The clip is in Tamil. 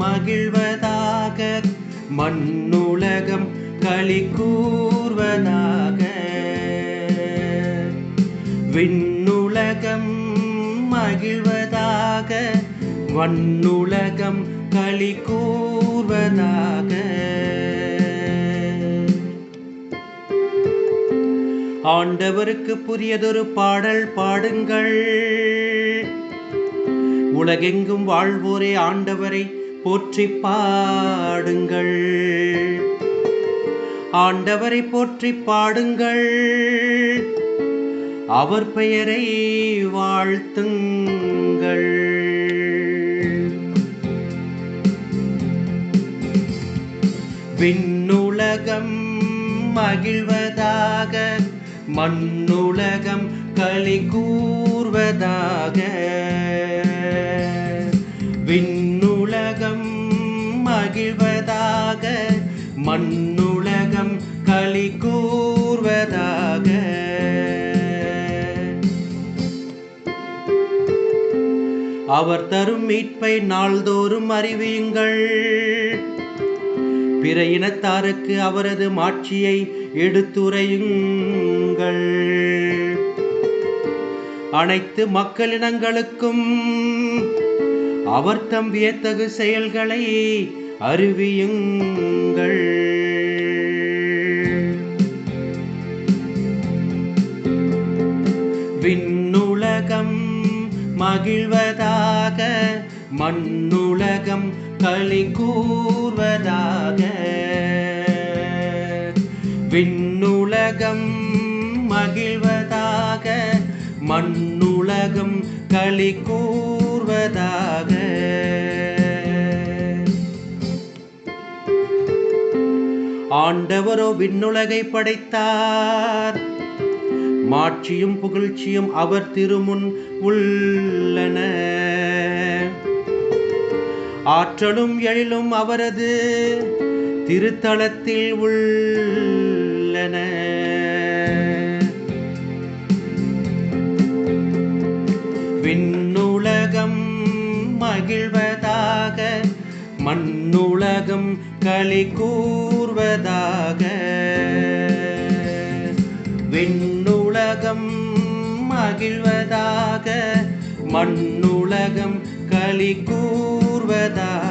மகிழ்வதாக மண்ணுலகம் களி கூர்வதாக விண்ணுலகம் மகிழ்வதாக மண்ணுலகம் களி கூர்வதாக ஆண்டவருக்கு புரியதொரு பாடல் பாடுங்கள். உலகெங்கும் வாழ்வோரே ஆண்டவரை போற்றி பாடுங்கள். ஆண்டவரை போற்றி பாடுங்கள். அவர் பெயரை வாழ்த்துங்கள். விண்ணுலகம் மகிழ்வதாக மண்ணுலகம் களி கூர்வதாக. விண்ணுலகம் மகிழ்வதாக மண்ணுலகம் களி கூர்வதாக. அவர் தரும் மீட்பை நாள்தோறும் அறிவியுங்கள். பிற இனத்தாருக்கு அவரது மாட்சியை எடுத்துரையுங்கள். அனைத்து மக்களினங்களுக்கும் அவர் தம் வியத்தகு செயல்களை அறிவியுங்கள். விண்ணுலகம் மகிழ்வதாக மண்ணுலகம் களி கூறுவதாக விண்ணுலகம் மகிழ்வதாக மண்ணு உலகம் களி கூர்வதாக. ஆண்டவரோ விண்ணுலகை படைத்தார். மாட்சியும் புகழ்ச்சியும் அவர் திருமுன் உள்ளன. ஆற்றலும் எழிலும் அவரது திருத்தலத்தில் உள்ளன. விண்ணுலகம் மகிழ்வதாக மண்ணுலகம் களி கூர்வதாக. விண்ணுலகம் மகிழ்வதாக மண்ணுலகம் களி கூர்வதாக.